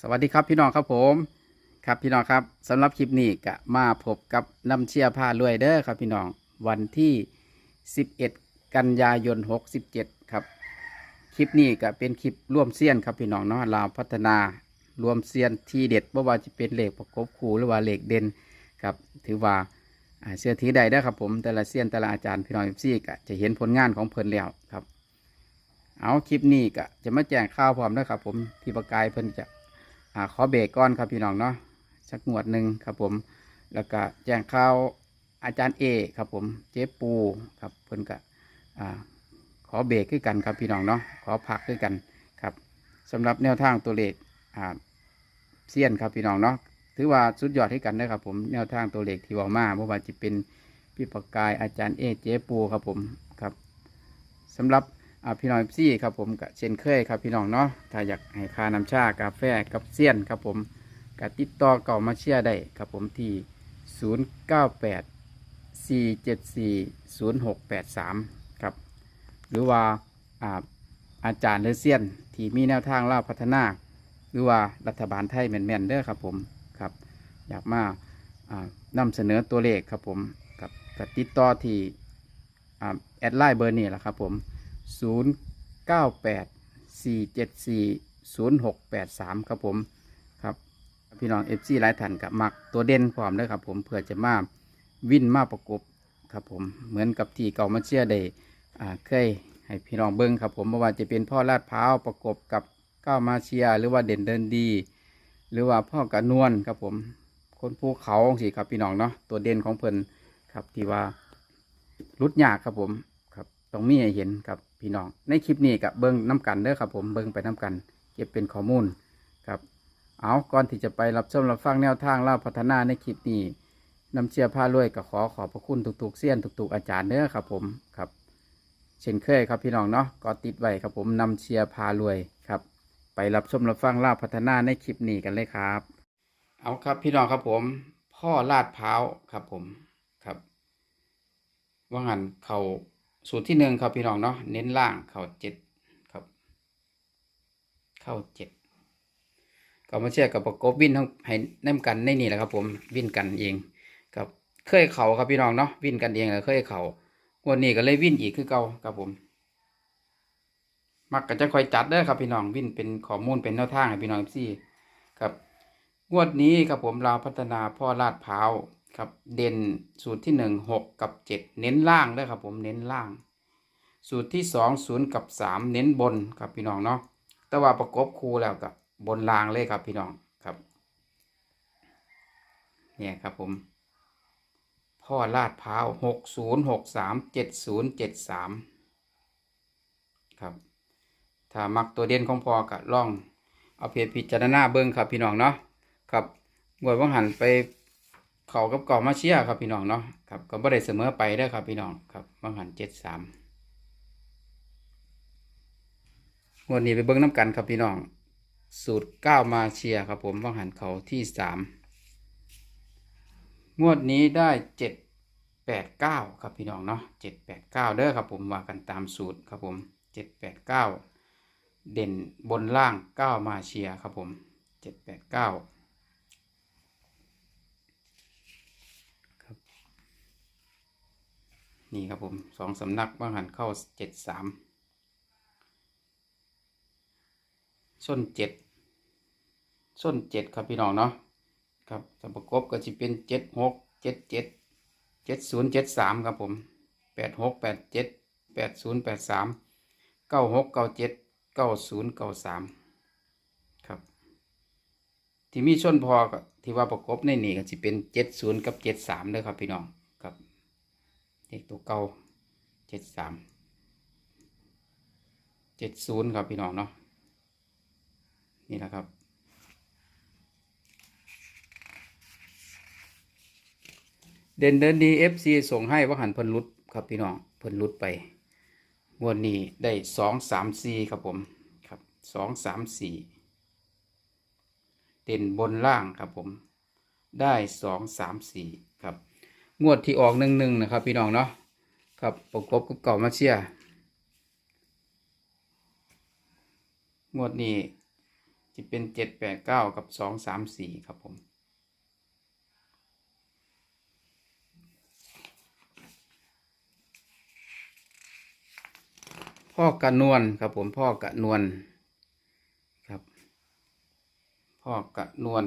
สวัสดีครับพี่น้องครับผม ครับพี่น้องครับสำหรับคลิปนี้ก็มาพบกับน้ำเชียร์ผ้ารวยเด้อครับพี่น้องวันที่ 11 กันยายน 67 ครับ คลิปนี้ก็เป็นคลิปร่วมเซียนครับพี่น้องเนาะลาวพัฒนารวมเซียนที่เด็ดบ่ว่าจะเป็นเหล็กประกบคู่หรือว่าเหล็กเด่นครับถือว่าเสื้อถือใดได้ครับผมแต่ละเซียนแต่ละอาจารย์พี่น้องซี่ก็จะเห็นผลงานของเพิ่นแล้วครับ เอาคลิปนี้ก็จะมาแจ้งข่าวพร้อมนะครับผมพี่ประกายเพิ่นจะ อขอเบรกก่อนครับพี่น้องเนาะสักงวดหนึ่งครับผม แล้วก็แจ้งข่าวอาจารย์เอครับผมเจ๊ปูครับเพิ่นก็ขอเบรกขึ้นกันครับพี่น้องเนาะขอพักขึ้นกันครับสำหรับแนวทางตัวเลขเซียนครับพี่น้องเนาะถือว่าสุดยอดให้กันนะครับผมแนวทางตัวเลขที่ว่ามาเพราะว่าจะเป็นพี่ประกายอาจารย์เอเจ๊ปูครับผมครับสำหรับ อ่าพี่น้องซี่ครับผมก็เช่นเคยครับพี่น้องเนาะถ้าอยากให้ค่าน้ำชากาแฟกับเซียนครับผมก็ติดต่อเก่ามาเชียร์ได้ครับผมที่ 098 474 0683 ครับ หรือว่าอาอาจารย์หรือเซียนที่มีแนวทางเล่าพัฒนา หรือว่ารัฐบาลไทยแม่นๆเด้อครับผมครับ อยากมาานำเสนอตัวเลขครับผมกับกับติดต่อที่อแอดไลน์เบอร์นี่แหละครับผม0 9 8 4 7 4 0 6 8 3ครับผมครับพี่น้องเอฟซีหลายท่านกับมักตัวเด่นพร้อมเลยครับผมเพื่อจะมาวิ่นมาประกบครับผมเหมือนกับที่เก่ามาเชียร์ได้อ่าเคยให้พี่น้องเบิ้งครับผมไม่ว่าจะเป็นพ่อลาดพร้าวประกบกับก้าวมาเชียร์หรือว่าเด่นเดินดี หรือว่าพ่อกระนวลครับผม คนภูเขาสิครับพี่น้องเนาะตัวเด่นของเพิ่นครับที่ว่ารุดยากครับผมครับต้องมีให้เห็นครับ พี่น้อง ในคลิปนี้กับเบิ้งน้กันเด้อครับผมเบิ้งไปน้กัน เก็บเป็นข้อมูลครับเอาก่อนที่จะไปรับชมรับฟังแนวทางเล่าพัฒนาในคลิปนี้นำเชียร์ผ้ารวยก็ขอขอบพระคุณทุกๆเสี้ยนทุกๆอาจารย์เด้อครับผมครับ เช่นเคยครับพี่น้องเนาะก็ติดไว้ครับผมนำเชียร์พารวยครับ ไปรับชมรับฟังเล่าพัฒนาในคลิปนี้กันเลยครับ เอาครับพี่น้องครับผม พ่อลาดพร้าครับผมครับ ว่างันเขา สูตรที่หนึ่งครับพี่น้องเนาะเน้นล่างเขาเจ็ดครับ เข้าเจ็ดก็มาเชื่อกับประกบวินทั้งให้แนมกันในนี่แหละครับ ผมวิ่นกันเองครับเคยเข่าครับพี่น้องเนาะวิ่นกันเองเลยเคยเข่าวันนี้ก็เลยวิ่นอีกคือเก่าครับผมมักก็จะคอยจัดเด้อครับพี่น้องวิ่นเป็นข้อมูลเป็นแนวทางให้พี่น้องซี่ครับงวดนี้ครับผมเราพัฒนาพ่อลาดพร้าว ครับเด่นสูตรที่หนึ่งหกกับเจ็ดเน้นล่างด้วยครับผมเน้นล่าง สูตรที่สองศูนย์กับสามเน้นบนครับพี่น้องเนาะแต่ว่าประกบคู่แล้วกับบนล่างเลยครับพี่น้องครับเนี่ยครับผมพ่อลาดพร้าวหกศูนย์หกสามเจ็ดศูนย์เจ็ดสามครับถ้ามักตัวเด่นของพอก็ล่อง เอาเพียพิจารณาเบิ้งครับพี่น้องเนาะครับงวดว่างหันไป เขากับเก่ามาเชียครับพี่น้องเนาะครับก็บ่ได้เสมอไปเด้ครับพี่น้องครับว่างหันเจ็ดสามงวดนี้ไปเบิ้งน้ำกันครับพี่น้อง สูตรเก้ามาเชียครับผมว่างหันเขาที่สามงวดนี้ได้เจ็ดแปดเก้าครับพี่น้องเนาะเจ็ดแปดเก้าเด้อครับผมว่ากันตามสูตรครับผมเจ็ดแปดเก้าเด่นบนล่างเก้ามาเชียครับผมเจ็ดแปดเก้าครับ นี่ครับผมสองสำนักบ้างหันเข้าเจ็ดสามส้นเจ็ดส้นเจ็ดครับพี่น้องเนาะครับจะประกบก็จะเป็นเจ็ดหกเจ็ดเจ็ดเจ็ดศูนย์เจ็ดสามครับผมแปดหกแปดเจ็ดแปดศูนย์แปดสามเก้าหกเก้าเจ็ดเก้าศูนย์เก้าสามครับ ที่มีชนพอที่ว่าประกบในนี่ก็จะเป็นเจ็ดศูนย์กับเจ็ดสามเลยครับพี่น้อง เลขตัวเก้าเจ็ดสามเจ็ดศูนย์ครับพี่น้องเนาะนี่แหละครับเด่นเดินดีเอฟซีส่งให้ว่าหันเพิ่นรุดครับพี่น้องเพิ่นรุดไปงวดนี้ได้สองสามสี่ครับผมครับสองสามสี่เด่นบนล่างครับผม ได้สองสามสี่ครับ งวดที่ออกหนึ่งหนึ่งนะครับ พี่น้องเนาะครับประกบกับเก่ามาเชียงวดนี้จะเป็นเจ็ดแปดเก้ากับสองสามสี่ครับผมพ่อกระนวลครับผมพ่อกระนวลครับพ่อกระนวล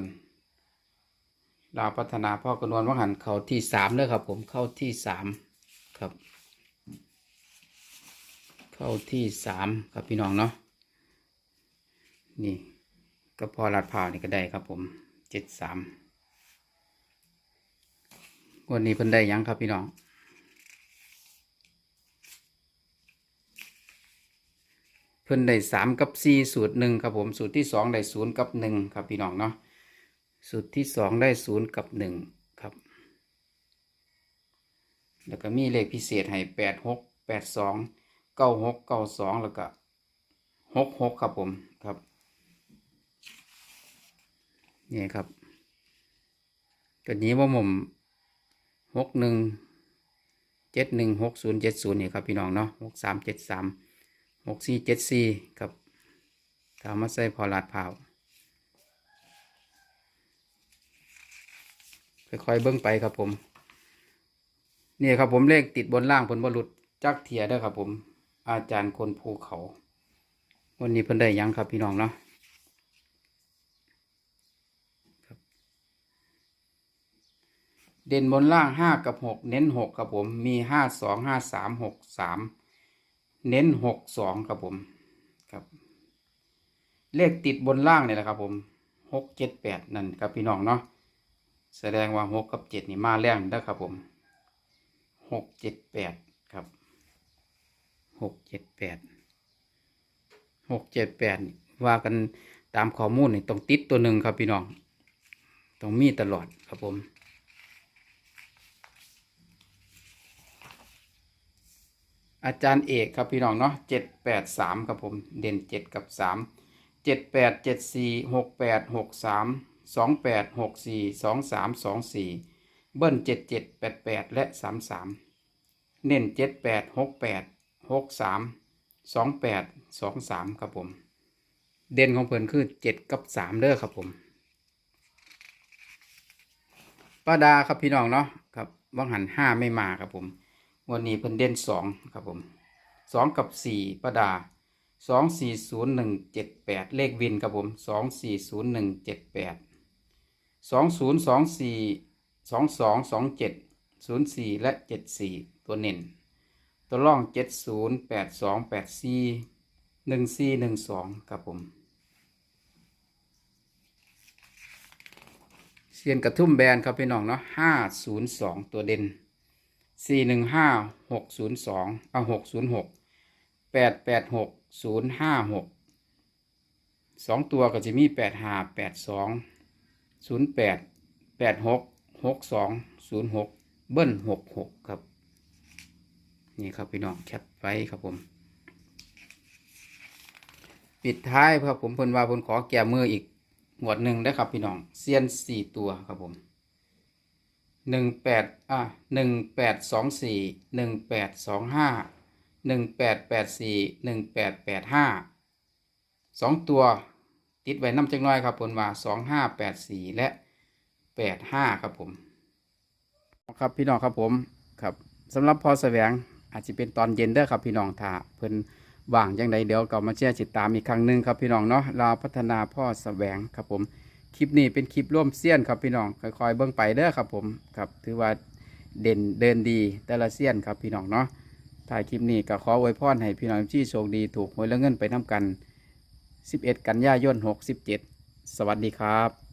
ลาวพัฒนาพ่อกระนวลว่างหันเข้าที่สามเลยครับ ผมเข้าที่สามครับ เข้าที่สามครับพี่น้องเนาะนี่ก็พอลาดพร้านี่ก็ได้ครับ ผมเจ็ดสามวันนี้เพิ่นได้ยังครับพี่น้องเพิ่นได้สามกับสี่สูตรหนึ่งครับผมสูตรที่สองได้ศูนย์กับหนึ่งครับพี่น้องเนาะ สูตรที่สองได้ศูนย์กับหนึ่งครับ แล้วก็มีเลขพิเศษให้แปดหกแปดสองเก้าหกเก้าสองแล้วก็หกหกครับผมครับนี่ครับก็นี้ว่าผมหกหนึ่งเจ็ดหนึ่งหกศูนย์เจ็ดศูนย์นี่ครับพี่น้องเนาะหกสามเจ็ดสามหกสี่เจ็ดสี่ครับถามมาใส่พอลาดเผา ค่อยๆเบิ้งไปครับผม นี่ครับผมเลขติดบนล่างผลบรุษจักเทียเด้ครับผม อาจารย์คนภูเขา วันนี้เพิ่นได้ยังครับพี่น้องเนาะเด่นบนล่างห้ากับหกเน้นหกครับผมมีห้าสองห้าสามหกสามเน้นหกสองครับผมครับ เลขติดบนล่างเนี่ยแหละครับผมหกเจ็ดแปดนั่นครับพี่น้องเนาะ แสดงว่าหกกับเจ็ดนี่มาแรงนะครับผมหกเจ็ดแปดครับหกเจ็ดแปดหกเจ็ดแปดว่ากันตามข้อมูลนี่ต้องติดตัวหนึ่งครับพี่น้องต้องมีตลอดครับผมอาจารย์เอกครับพี่น้องเนาะเจ็ดแปดสามครับผมเด่นเจ็ดกับสามเจ็ดแปดเจ็ดสี่หกแปดหกสาม สองแปดหกสี่สองสามสองสี่เบิ้ลเจ็ดเจ็ดแปดแปดและสามสามเน้นเจ็ดแปดหกแปดหกสามสองแปดสองสามครับผม เด่นของเพิ่นคือเจ็ดกับสามเด้อครับผมป้าดาครับพี่น้องเนาะครับว่างหันห้าไม่มาครับผม วันนี้เพิ่นเด่นสองครับผมสองกับสี่ประดาสองสี่ศูนย์หนึ่งเจ็ดแปดเลขวินครับผมสองสี่ศูนย์หนึ่งเจ็ดแปด สองศูนย์สองสี่สองสองสองเจ็ดศูนย์สี่และเจ็ดสี่ตัวเน่นตัวล่องเจ็ดศูนย์แปดสองแปดสี่หนึ่งสี่หนึ่งสองครับผมเซียนกระทุ่มแบนครับพี่น้องเนาะห้าศูนย์สองตัวเด่นสี่หนึ่งห้าหกศูนย์สองเอาหกศูนย์หกแปดแปดหกศูนย์ห้าหกสองตัวก็จะมีแปดห้าแปดสอง ศูนย์แปดแปดหกหกสองศูนย์หกเบิ้ลหกหกครับ นี่ครับพี่น้องแคปไว้ครับผม ปิดท้ายครับผมเพิ่นว่าเพิ่นขอแก้มืออีกหมวดหนึ่งได้ครับพี่น้องเซียนสี่ตัวครับผมหนึ่งแปดอะหนึ่งแปดสองสี่หนึ่งแปดสองห้าหนึ่งแปดแปดสี่หนึ่งแปดแปดห้าสองตัว ติดไว้น้ำจังน้อยครับผลว่าสองห้าแปดสี่และแปดห้าครับผม ครับพี่น้องครับผมครับสำหรับพอแสวงอาจจะเป็นตอนเย็นเด้อครับพี่น้องถ้าเพิ่นว่างยังไงเดี๋ยวก็มาเชื่อติดตามอีกครั้งหนึ่งครับพี่น้องเนาะเราพัฒนาพ่อแสวงครับผมคลิปนี้เป็นคลิปร่วมเซียนครับพี่น้องค่อยๆเบิ่งไปเด้อครับผมครับถือว่าเด่นเดินดีแต่ละเซียนครับพี่น้องเนาะถ่ายคลิปนี้ก็ขออวยพรให้พี่น้องที่โชคดีถูกหวยและเงินไปทำกัน 11 กันยายน 67 สวัสดีครับ